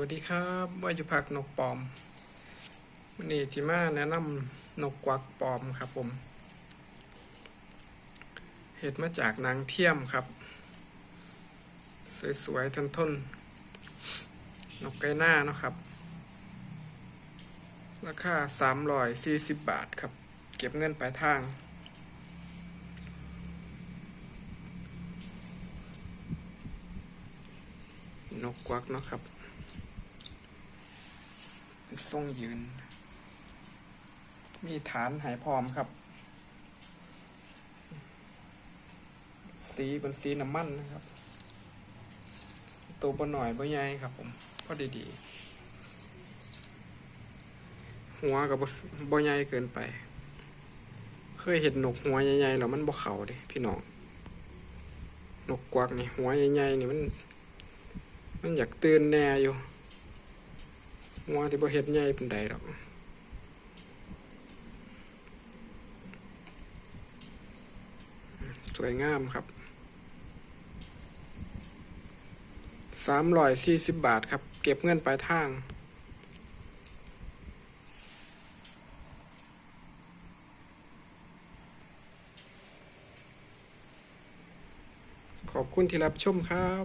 วัสดีครับว่าอยู่พักนกปลอมวันนี้ที่มาแนะนำนกกวักปลอมครับผม เห็ดมาจากนางเทียมครับ สวยๆทนทนนกไก่หน้านะครับ ราคาสามร้อยสี่สิบบาทครับ เก็บเงินปลายทาง นกกวักนะครับ ทรงยืน มีฐานหายพร้อมครับ สีเป็นสีน้ำมันนะครับ ตัวบนหน่อยบ่ใหญ่ครับ ผมพอดีๆ หัวกับบ่ใหญ่เกินไป เคยเห็นนกหัวใหญ่ๆแล้วมันบ่เข่าเดิพี่น้องนกกวักนี่หัวใหญ่ๆนี่มัน มันอยากตื่นแน่อยู่ หัวที่บ่เฮ็ดใหญ่ปานใดดอกสวยงามครับสามร้อยสี่สิบบาทครับ เก็บเงินปลายทาง ขอบคุณที่รับชมครับ